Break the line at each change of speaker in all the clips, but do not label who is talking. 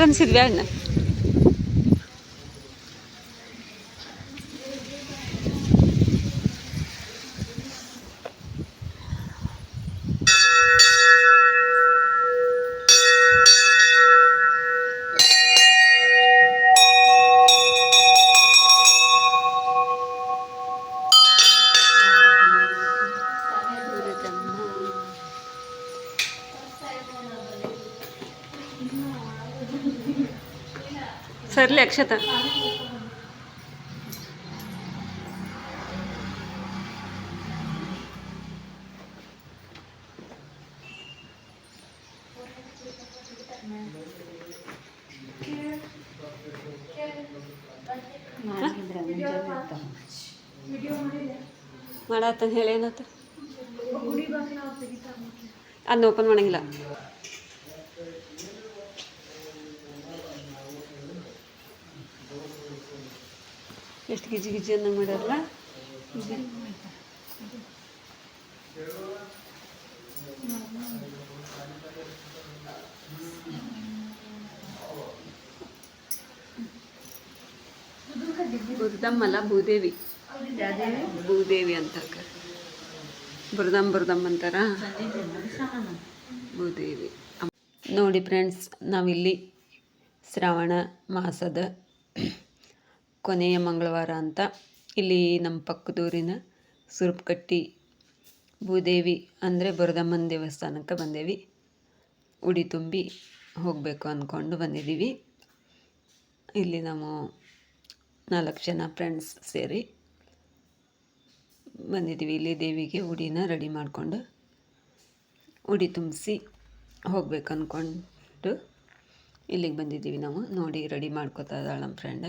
прям сервяльно. No. ಸರ್ಲಿ ಅಕ್ಷತ ಮಾಡತ್ತ ಹೇಳಿ ಏನತ್ತ ಅದನ್ನ ಓಪನ್ ಮಾಡಂಗಿಲ್ಲ ಎಷ್ಟು ಗಿಜಿ ಗಿಜಿ ಅನ್ನಂಗೆ ಮಾಡ್ಯಾರಲ್ಲ ಬುರ್ದಮ್ಮಲ್ಲ, ಭೂದೇವಿ. ಭೂದೇವಿ ಅಂತ ಬುರ್ದಮ್ ಬುರ್ದಮ್ ಅಂತಾರ? ಭೂದೇವಿ. ನೋಡಿ ಫ್ರೆಂಡ್ಸ್ ನಾವಿಲ್ಲಿ ಶ್ರಾವಣ ಮಾಸದ ಕೊನೆಯ ಮಂಗಳವಾರ ಅಂತ ಇಲ್ಲಿ ನಮ್ಮ ಪಕ್ಕದೂರಿನ ಸುರುಪ್ಕಟ್ಟಿ ಭೂದೇವಿ ಅಂದರೆ ಬುರದಮ್ಮನ ದೇವಸ್ಥಾನಕ್ಕೆ ಬಂದೇವಿ. ಉಡಿ ತುಂಬಿ ಹೋಗಬೇಕು ಅಂದ್ಕೊಂಡು ಬಂದಿದ್ದೀವಿ. ಇಲ್ಲಿ ನಾವು ನಾಲ್ಕು ಜನ ಫ್ರೆಂಡ್ಸ್ ಸೇರಿ ಬಂದಿದ್ದೀವಿ. ಇಲ್ಲಿ ದೇವಿಗೆ ಉಡಿನ ರೆಡಿ ಮಾಡಿಕೊಂಡು ಉಡಿ ತುಂಬಿಸಿ ಹೋಗ್ಬೇಕು ಅಂದ್ಕೊಂಡು ಇಲ್ಲಿಗೆ ಬಂದಿದ್ದೀವಿ ನಾವು. ನೋಡಿ ರೆಡಿ ಮಾಡ್ಕೋತಾ ಇದ್ದಾಳೆ ನಮ್ಮ ಫ್ರೆಂಡ್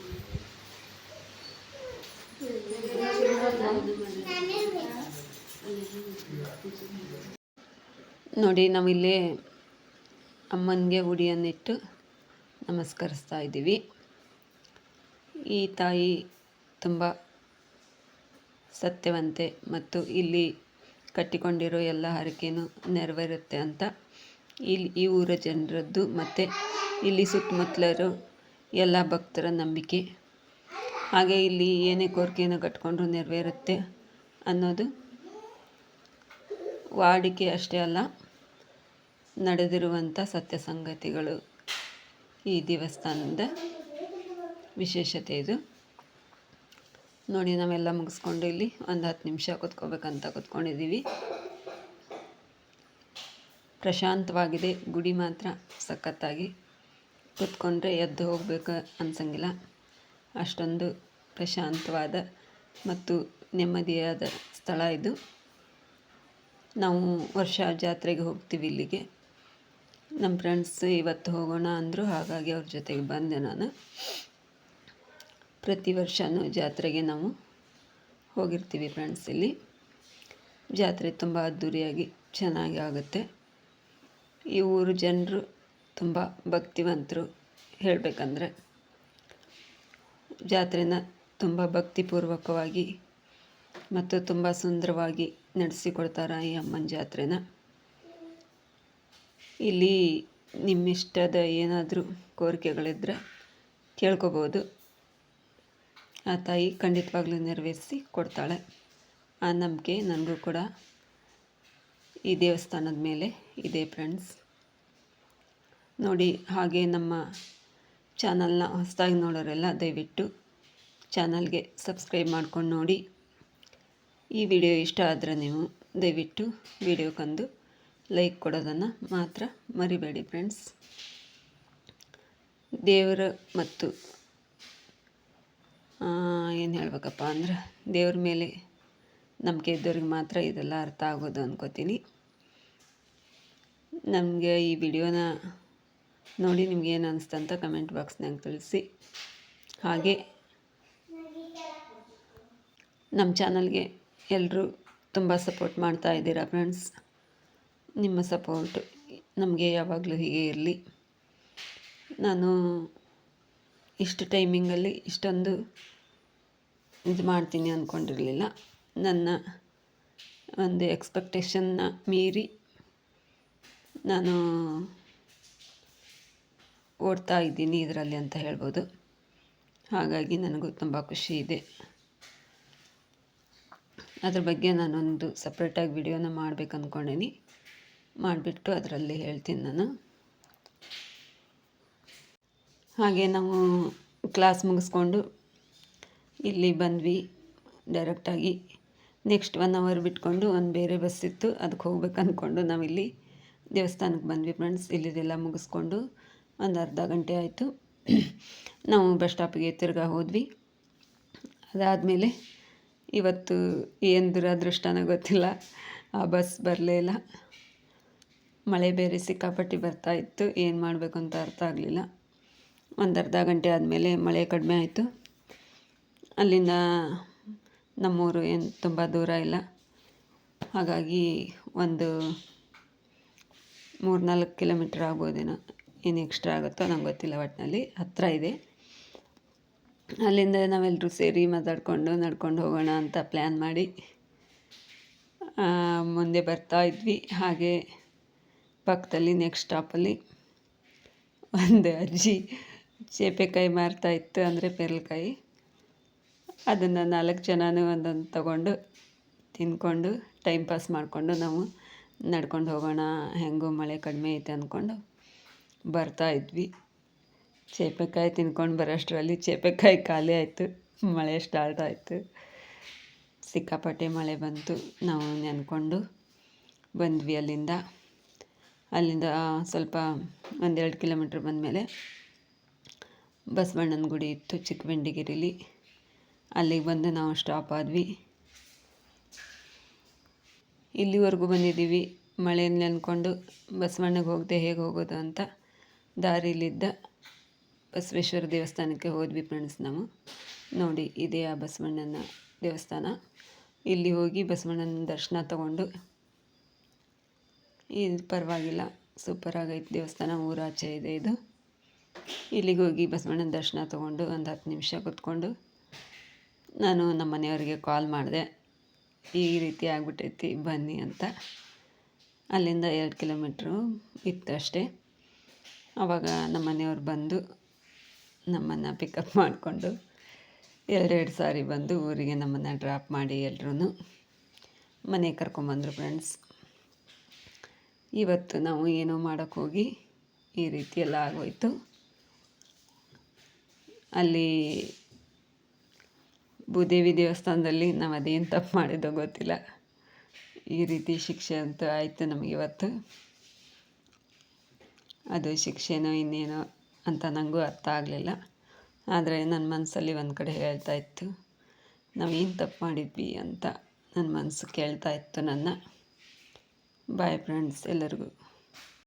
ನೋಡಿ, ನಾವಿಲ್ಲಿ ಅಮ್ಮನಿಗೆ ಉಡಿಯನ್ನಿಟ್ಟು ನಮಸ್ಕರಿಸ್ತಾ ಇದ್ದೀವಿ. ಈ ತಾಯಿ ತುಂಬ ಸತ್ಯವಂತೆ ಮತ್ತು ಇಲ್ಲಿ ಕಟ್ಟಿಕೊಂಡಿರೋ ಎಲ್ಲ ಹರಕೆಯೂ ನೆರವೇರುತ್ತೆ ಅಂತ ಇಲ್ಲಿ ಈ ಊರ ಜನರದ್ದು, ಮತ್ತು ಇಲ್ಲಿ ಸುತ್ತಮುತ್ತಲರು ಎಲ್ಲ ಭಕ್ತರ ನಂಬಿಕೆ ಹಾಗೆ ಇಲ್ಲಿ ಏನೇ ಕೋರಿಕೆಯನ್ನು ಕಟ್ಕೊಂಡ್ರು ನೆರವೇರುತ್ತೆ ಅನ್ನೋದು ವಾಡಿಕೆ ಅಷ್ಟೇ ಅಲ್ಲ, ನಡೆದಿರುವಂಥ ಸತ್ಯ ಸಂಗತಿಗಳು ಈ ದೇವಸ್ಥಾನದ ವಿಶೇಷತೆ ಇದು. ನೋಡಿ, ನಾವೆಲ್ಲ ಮುಗಿಸ್ಕೊಂಡು ಇಲ್ಲಿ ಒಂದು ಹತ್ತು ನಿಮಿಷ ಕೂತ್ಕೋಬೇಕಂತ ಕೂತ್ಕೊಂಡಿದ್ದೀವಿ. ಪ್ರಶಾಂತವಾಗಿದೆ, ಗುಡಿ ಮಾತ್ರ ಸಖತ್ತಾಗಿ ಕೂತ್ಕೊಂಡ್ರೆ ಎದ್ದು ಹೋಗ್ಬೇಕು ಅನ್ಸಂಗಿಲ್ಲ. ಅಷ್ಟೊಂದು ಪ್ರಶಾಂತವಾದ ಮತ್ತು ನೆಮ್ಮದಿಯಾದ ಸ್ಥಳ ಇದು. ನಾವು ವರ್ಷ ಜಾತ್ರೆಗೆ ಹೋಗ್ತೀವಿ ಇಲ್ಲಿಗೆ. ನಮ್ಮ ಫ್ರೆಂಡ್ಸ್ ಇವತ್ತು ಹೋಗೋಣ ಅಂದರು ಹಾಗಾಗಿ ಅವ್ರ ಜೊತೆಗೆ ಬಂದೆ ನಾನು. ಪ್ರತಿ ವರ್ಷವೂ ಜಾತ್ರೆಗೆ ನಾವು ಹೋಗಿರ್ತೀವಿ ಫ್ರೆಂಡ್ಸ್ ಇಲ್ಲಿ. ಜಾತ್ರೆ ತುಂಬ ಅದ್ಧೂರಿಯಾಗಿ ಚೆನ್ನಾಗಿ ಆಗುತ್ತೆ. ಈ ಊರು ಜನರು ತುಂಬ ಭಕ್ತಿವಂತರು ಹೇಳಬೇಕಂದ್ರೆ ಜಾತ್ರೆನ ತುಂಬ ಭಕ್ತಿಪೂರ್ವಕವಾಗಿ ಮತ್ತು ತುಂಬ ಸುಂದರವಾಗಿ ನಡೆಸಿಕೊಡ್ತಾರೆ ಈ ಅಮ್ಮನ ಜಾತ್ರೆನ. ಇಲ್ಲಿ ನಿಮ್ಮಿಷ್ಟದ ಏನಾದರೂ ಕೋರಿಕೆಗಳಿದ್ದರೆ ಕೇಳ್ಕೊಬೋದು. ಆ ತಾಯಿ ಖಂಡಿತವಾಗ್ಲೂ ನೆರವೇರಿಸಿ ಕೊಡ್ತಾಳೆ. ಆ ನಂಬಿಕೆ ನನಗೂ ಕೂಡ ಈ ದೇವಸ್ಥಾನದ ಮೇಲೆ ಇದೆ ಫ್ರೆಂಡ್ಸ್ ನೋಡಿ, ಹಾಗೆ ನಮ್ಮ ಚಾನಲ್ನ ಹೊಸದಾಗಿ ನೋಡೋರೆಲ್ಲ ದಯವಿಟ್ಟು ಚಾನಲ್ಗೆ ಸಬ್ಸ್ಕ್ರೈಬ್ ಮಾಡ್ಕೊಂಡು ನೋಡಿ. ಈ ವಿಡಿಯೋ ಇಷ್ಟ ಆದರೆ ನೀವು ದಯವಿಟ್ಟು ವಿಡಿಯೋ ಕಂದು ಲೈಕ್ ಕೊಡೋದನ್ನು ಮಾತ್ರ ಮರಿಬೇಡಿ ಫ್ರೆಂಡ್ಸ್ ದೇವರ ಮತ್ತು ಏನು ಹೇಳ್ಬೇಕಪ್ಪ ಅಂದ್ರೆ ದೇವ್ರ ಮೇಲೆ ನಂಬಿಕೆ ಇದ್ದವ್ರಿಗೆ ಮಾತ್ರ ಇದೆಲ್ಲ ಅರ್ಥ ಆಗೋದು ಅನ್ಕೋತೀನಿ. ನಮಗೆ ಈ ವಿಡಿಯೋನ ನೋಡಿ ನಿಮ್ಗೆ ಏನು ಅನಿಸ್ತು ಅಂತ ಕಮೆಂಟ್ ಬಾಕ್ಸ್ನಾಗ ತಿಳಿಸಿ. ಹಾಗೆ ನಮ್ಮ ಚಾನಲ್ಗೆ ಎಲ್ಲರೂ ತುಂಬ ಸಪೋರ್ಟ್ ಮಾಡ್ತಾ ಇದ್ದೀರಾ ಫ್ರೆಂಡ್ಸ್ ನಿಮ್ಮ ಸಪೋರ್ಟ್ ನಮಗೆ ಯಾವಾಗಲೂ ಹೀಗೆ ಇರಲಿ. ನಾನು ಇಷ್ಟು ಟೈಮಿಂಗಲ್ಲಿ ಇಷ್ಟೊಂದು ಇದು ಮಾಡ್ತೀನಿ ಅಂದ್ಕೊಂಡಿರಲಿಲ್ಲ ನನ್ನ ಒಂದು ಎಕ್ಸ್ಪೆಕ್ಟೇಷನ್ನ ಮೀರಿ ನಾನು ಓಡ್ತಾ ಇದ್ದೀನಿ ಇದರಲ್ಲಿ ಅಂತ ಹೇಳ್ಬೋದು. ಹಾಗಾಗಿ ನನಗೂ ತುಂಬ ಖುಷಿ ಇದೆ. ಅದ್ರ ಬಗ್ಗೆ ನಾನೊಂದು ಸಪ್ರೇಟಾಗಿ ವಿಡಿಯೋನ ಮಾಡ್ಬೇಕು ಅಂದ್ಕೊಂಡೀನಿ ಮಾಡಿಬಿಟ್ಟು ಅದರಲ್ಲಿ ಹೇಳ್ತೀನಿ ನಾನು. ಹಾಗೆ ನಾವು ಕ್ಲಾಸ್ ಮುಗಿಸ್ಕೊಂಡು ಇಲ್ಲಿ ಬಂದ್ವಿ. ಡೈರೆಕ್ಟಾಗಿ ನೆಕ್ಸ್ಟ್ ಒನ್ ಅವರ್ ಬಿಟ್ಕೊಂಡು ಒಂದು ಬೇರೆ ಬಸ್ ಇತ್ತು. ಅದಕ್ಕೆ ಹೋಗ್ಬೇಕು ಅಂದ್ಕೊಂಡು ನಾವಿಲ್ಲಿ ದೇವಸ್ಥಾನಕ್ಕೆ ಬಂದ್ವಿ ಫ್ರೆಂಡ್ಸ್ ಇಲ್ಲಿದೆಲ್ಲ ಮುಗಿಸ್ಕೊಂಡು ಒಂದು ಅರ್ಧ ಗಂಟೆ ಆಯಿತು. ನಾವು ಬಸ್ ಸ್ಟಾಪಿಗೆ ತಿರ್ಗಾ ಹೋದ್ವಿ. ಅದಾದಮೇಲೆ ಇವತ್ತು ಏನು ದುರದೃಷ್ಟನೋ ಗೊತ್ತಿಲ್ಲ. ಆ ಬಸ್ ಬರಲೇ ಇಲ್ಲ. ಮಳೆ ಬೇರೆ ಸಿಕ್ಕಾಪಟ್ಟಿ ಬರ್ತಾ ಇತ್ತು. ಏನು ಮಾಡಬೇಕು ಅಂತ ಅರ್ಥ ಆಗಲಿಲ್ಲ. ಒಂದು ಅರ್ಧ ಗಂಟೆ ಆದಮೇಲೆ ಮಳೆ ಕಡಿಮೆ ಆಯಿತು. ಅಲ್ಲಿಂದ ನಮ್ಮೂರು ಏನು ತುಂಬ ದೂರ ಇಲ್ಲ. ಹಾಗಾಗಿ ಒಂದು ಮೂರ್ನಾಲ್ಕು ಕಿಲೋಮೀಟ್ರ್ ಆಗ್ಬೋದೇನೋ. ಏನು ಎಕ್ಸ್ಟ್ರಾ ಆಗುತ್ತೋ ನಂಗೆ ಗೊತ್ತಿಲ್ಲ ಒಟ್ಟಿನಲ್ಲಿ ಹತ್ತಿರ ಇದೆ. ಅಲ್ಲಿಂದ ನಾವೆಲ್ಲರೂ ಸೇರಿ ಮಾತಾಡಿಕೊಂಡು ನಡ್ಕೊಂಡು ಹೋಗೋಣ ಅಂತ ಪ್ಲ್ಯಾನ್ ಮಾಡಿ ಮುಂದೆ ಬರ್ತಾ ಇದ್ವಿ. ಹಾಗೆ ಪಕ್ಕದಲ್ಲಿ ನೆಕ್ಸ್ಟ್ ಸ್ಟಾಪಲ್ಲಿ ಒಂದು ಅಜ್ಜಿ ಚೇಪೆಕಾಯಿ ಮಾರ್ತಾ ಇತ್ತು ಅಂದರೆ ಪೇರಲಕಾಯಿ. ಅದನ್ನು ನಾಲ್ಕು ಜನನೂ ಒಂದೊಂದು ತಗೊಂಡು ತಿಂದ್ಕೊಂಡು ಟೈಮ್ ಪಾಸ್ ಮಾಡಿಕೊಂಡು ನಾವು ನಡ್ಕೊಂಡು ಹೋಗೋಣ. ಹೆಂಗೂ ಮಳೆ ಕಡಿಮೆ ಐತೆ ಅಂದ್ಕೊಂಡು ಬರ್ತಾ ಇದ್ವಿ. ಚೇಪೆಕಾಯಿ ತಿನ್ಕೊಂಡು ಬರೋಷ್ಟರಲ್ಲಿ ಚೇಪೆಕಾಯಿ ಖಾಲಿ ಆಯಿತು. ಮಳೆ ಸ್ಟಾರ್ಟ್ ಆಯಿತು. ಸಿಕ್ಕಾಪಟ್ಟೆ ಮಳೆ ಬಂತು. ನಾವು ನೆನ್ಕೊಂಡು ಬಂದ್ವಿ ಅಲ್ಲಿಂದ. ಅಲ್ಲಿಂದ ಸ್ವಲ್ಪ ಒಂದೆರಡು ಕಿಲೋಮೀಟ್ರ್ ಬಂದಮೇಲೆ ಬಸವಣ್ಣನ ಗುಡಿ ಇತ್ತು, ಚಿಕ್ಕಬೆಂಡಿಗಿರಿಲಿ. ಅಲ್ಲಿಗೆ ಬಂದು ನಾವು ಸ್ಟಾಪ್ ಆದ್ವಿ. ಇಲ್ಲಿವರೆಗೂ ಬಂದಿದ್ದೀವಿ. ಮಳೆಯಲ್ಲಿ ನೆನ್ಕೊಂಡು ಬಸವಣ್ಣಗೆ ಹೋಗದೆ ಹೇಗೆ ಹೋಗೋದು ಅಂತ. ದಾರಿಲಿದ್ದ ಬಸವೇಶ್ವರ ದೇವಸ್ಥಾನಕ್ಕೆ ಹೋದ್ವಿ ಫ್ರೆಂಡ್ಸ್ ನಾವು. ನೋಡಿ, ಇದೇ ಆ ಬಸವಣ್ಣನ ದೇವಸ್ಥಾನ. ಇಲ್ಲಿ ಹೋಗಿ ಬಸವಣ್ಣನ ದರ್ಶನ ತಗೊಂಡು ಇದು ಪರವಾಗಿಲ್ಲ ಸೂಪರ್ ಆಗೈತೆ ದೇವಸ್ಥಾನ, ಊರಾಚೆ ಇದೆ ಇದು. ಇಲ್ಲಿಗೆ ಹೋಗಿ ಬಸವಣ್ಣನ ದರ್ಶನ ತೊಗೊಂಡು ಒಂದು ಹತ್ತು ನಿಮಿಷ ಕೂತ್ಕೊಂಡು ನಾನು ನಮ್ಮ ಮನೆಯವರಿಗೆ ಕಾಲ್ ಮಾಡಿದೆ. ಈ ರೀತಿ ಆಗ್ಬಿಟ್ಟೈತಿ, ಬನ್ನಿ ಅಂತ. ಅಲ್ಲಿಂದ ಎರಡು ಕಿಲೋಮೀಟ್ರು ಇತ್ತು ಅಷ್ಟೇ ಆವಾಗ ನಮ್ಮ ಮನೆಯವ್ರು ಬಂದು ನಮ್ಮನ್ನು ಪಿಕಪ್ ಮಾಡಿಕೊಂಡು ಎರಡೆರಡು ಸಾರಿ ಬಂದು ಊರಿಗೆ ನಮ್ಮನ್ನು ಡ್ರಾಪ್ ಮಾಡಿ ಎಲ್ಲರೂ ಮನೆಗೆ ಕರ್ಕೊಂಬಂದರು ಫ್ರೆಂಡ್ಸ್ ಇವತ್ತು ನಾವು ಏನೋ ಮಾಡೋಕ್ಕೋಗಿ ಈ ರೀತಿ ಎಲ್ಲ ಆಗೋಯ್ತು. ಅಲ್ಲಿ ಭೂದೇವಿ ದೇವಸ್ಥಾನದಲ್ಲಿ ನಾವು ಅದೇನು ತಪ್ಪು ಮಾಡಿದ್ದೋ ಗೊತ್ತಿಲ್ಲ. ಈ ರೀತಿ ಶಿಕ್ಷೆ ಅಂತೂ ಆಯಿತು ನಮಗೆ ಇವತ್ತು. ಅದು ಶಿಕ್ಷೆನೋ ಇನ್ನೇನೋ ಅಂತ ನನಗೂ ಅರ್ಥ ಆಗಲಿಲ್ಲ. ಆದರೆ ನನ್ನ ಮನಸ್ಸಲ್ಲಿ ಒಂದು ಕಡೆ ಹೇಳ್ತಾ ಇತ್ತು ನಾವೇನು ತಪ್ಪು ಮಾಡಿದ್ವಿ ಅಂತ ನನ್ನ ಮನಸ್ಸು ಕೇಳ್ತಾ ಇತ್ತು ನನ್ನ. ಬಾಯ್ ಫ್ರೆಂಡ್ಸ್ ಎಲ್ಲರಿಗೂ.